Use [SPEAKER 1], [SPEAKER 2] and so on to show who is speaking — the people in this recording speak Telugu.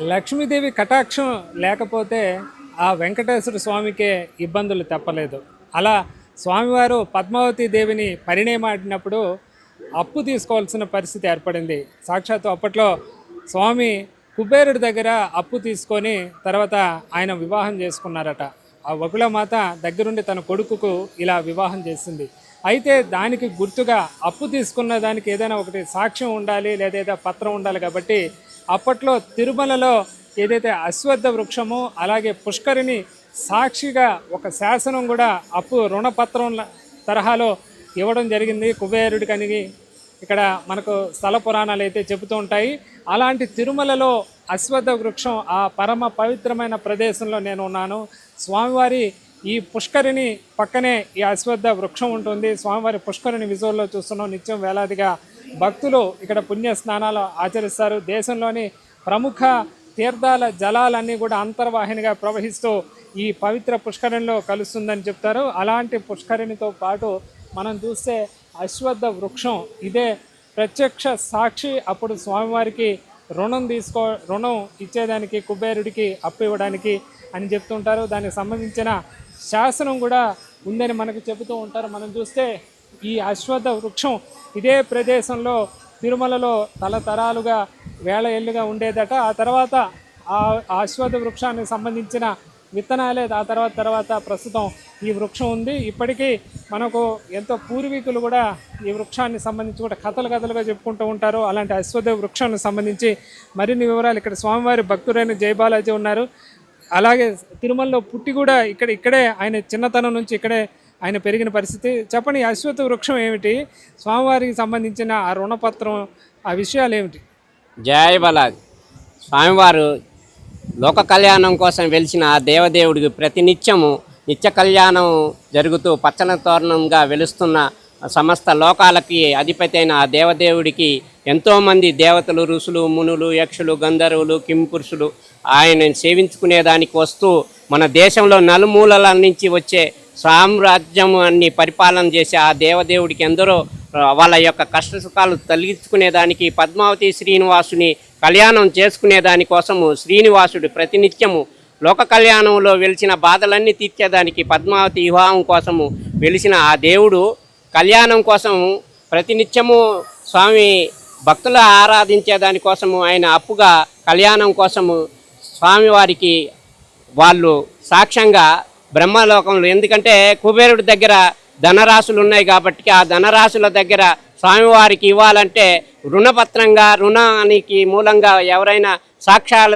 [SPEAKER 1] లక్ష్మీదేవి కటాక్షం లేకపోతే ఆ వెంకటేశ్వర స్వామికే ఇబ్బందులు తప్పలేదు. అలా స్వామివారు పద్మావతి దేవిని పరిణయమాడినప్పుడు అప్పు తీసుకోవాల్సిన పరిస్థితి ఏర్పడింది. సాక్షాత్తు అప్పట్లో స్వామి కుబేరుడి దగ్గర అప్పు తీసుకొని తర్వాత ఆయన వివాహం చేసుకున్నారట. ఆ వకుళమాత దగ్గరుండి తన కొడుకుకు ఇలా వివాహం చేసింది. అయితే దానికి గుర్తుగా అప్పు తీసుకున్న దానికి ఏదైనా ఒకటి సాక్ష్యం ఉండాలి లేదా పత్రం ఉండాలి కాబట్టి అప్పట్లో తిరుమలలో ఏదైతే అశ్వత్థ వృక్షమో అలాగే పుష్కరిణి సాక్షిగా ఒక శాసనం కూడా అప్పు రుణపత్రం తరహాలో ఇవ్వడం జరిగింది. కుబేరుడికి అని ఇక్కడ మనకు స్థల పురాణాలు అయితే చెబుతూ ఉంటాయి. అలాంటి తిరుమలలో అశ్వత్థ వృక్షం ఆ పరమ పవిత్రమైన ప్రదేశంలో నేను ఉన్నాను. స్వామివారి ఈ పుష్కరిణి పక్కనే ఈ అశ్వత్థ వృక్షం ఉంటుంది. స్వామివారి పుష్కరిణి విజువల్లో చూస్తున్నాం. నిత్యం వేలాదిగా భక్తులు ఇక్కడ పుణ్య స్నానాలు ఆచరిస్తారు. దేశంలోని ప్రముఖ తీర్థాల జలాలన్నీ కూడా అంతర్వాహినిగా ప్రవహిస్తూ ఈ పవిత్ర పుష్కరిణిలో కలుస్తుందని చెప్తారు. అలాంటి పుష్కరిణితో పాటు మనం చూస్తే అశ్వత్థ వృక్షం. ఇదే ప్రత్యక్ష సాక్షి. అప్పుడు స్వామివారికి రుణం తీసుకో రుణం ఇచ్చేదానికి కుబేరుడికి అప్పు ఇవ్వడానికి అని చెప్తుంటారు. దానికి సంబంధించిన శాసనం కూడా ఉందని మనకు చెబుతూ ఉంటారు. మనం చూస్తే ఈ అశ్వత్థ వృక్షం ఇదే ప్రదేశంలో తిరుమలలో తలతరాలుగా వేల ఏళ్ళుగా ఉండేదట. ఆ తర్వాత ఆ ఆ అశ్వత్థ వృక్షానికి సంబంధించిన విత్తనాలే ఆ తర్వాత తర్వాత ప్రస్తుతం ఈ వృక్షం ఉంది. ఇప్పటికీ మనకు ఎంతో పూర్వీకులు కూడా ఈ వృక్షాన్ని సంబంధించి కూడా కథలు కథలుగా చెప్పుకుంటూ ఉంటారు. అలాంటి అశ్వదేవ వృక్షానికి సంబంధించి మరిన్ని వివరాలు ఇక్కడ స్వామివారి భక్తుడైన జయబాలాజీ ఉన్నారు. అలాగే తిరుమలలో పుట్టి కూడా ఇక్కడ ఇక్కడే ఆయన చిన్నతనం నుంచి ఇక్కడే ఆయన పెరిగిన పరిస్థితి. చెప్పండి ఈ అశ్వత్థ వృక్షం ఏమిటి? స్వామివారికి సంబంధించిన ఆ రుణపత్రం ఆ విషయాలు ఏమిటి?
[SPEAKER 2] జయ బలాగ్ స్వామివారు లోక కళ్యాణం కోసం వెలిసిన ఆ దేవదేవుడికి ప్రతినిత్యము నిత్య కళ్యాణం జరుగుతూ పచ్చని తోరణంగా వెలుస్తున్న సమస్త లోకాలకి అధిపతి అయిన ఆ దేవదేవుడికి ఎంతోమంది దేవతలు ఋషులు మునులు యక్షులు గంధర్వులు కింపురుషులు ఆయనను సేవించుకునేదానికి వస్తూ మన దేశంలో నలుమూలల నుంచి వచ్చే సామ్రాజ్యం అన్ని పరిపాలన చేసే ఆ దేవదేవుడికి ఎందరో వాళ్ళ యొక్క కష్ట సుఖాలు తొలగించుకునేదానికి పద్మావతి శ్రీనివాసుని కళ్యాణం చేసుకునేదానికోసము శ్రీనివాసుడు ప్రతినిత్యము లోక కళ్యాణంలో వెలిచిన బాధలన్నీ తీర్చేదానికి పద్మావతి వివాహం కోసము వెలిసిన ఆ దేవుడు కళ్యాణం కోసం ప్రతినిత్యము స్వామి భక్తులు ఆరాధించే దానికోసము ఆయన అప్పుగా కళ్యాణం కోసము స్వామివారికి వాళ్ళు సాక్ష్యంగా బ్రహ్మలోకంలో. ఎందుకంటే కుబేరుడి దగ్గర ధనరాశులు ఉన్నాయి కాబట్టి ఆ ధనరాశుల దగ్గర స్వామివారికి ఇవ్వాలంటే రుణపత్రంగా రుణానికి మూలంగా ఎవరైనా సాక్ష్యాలు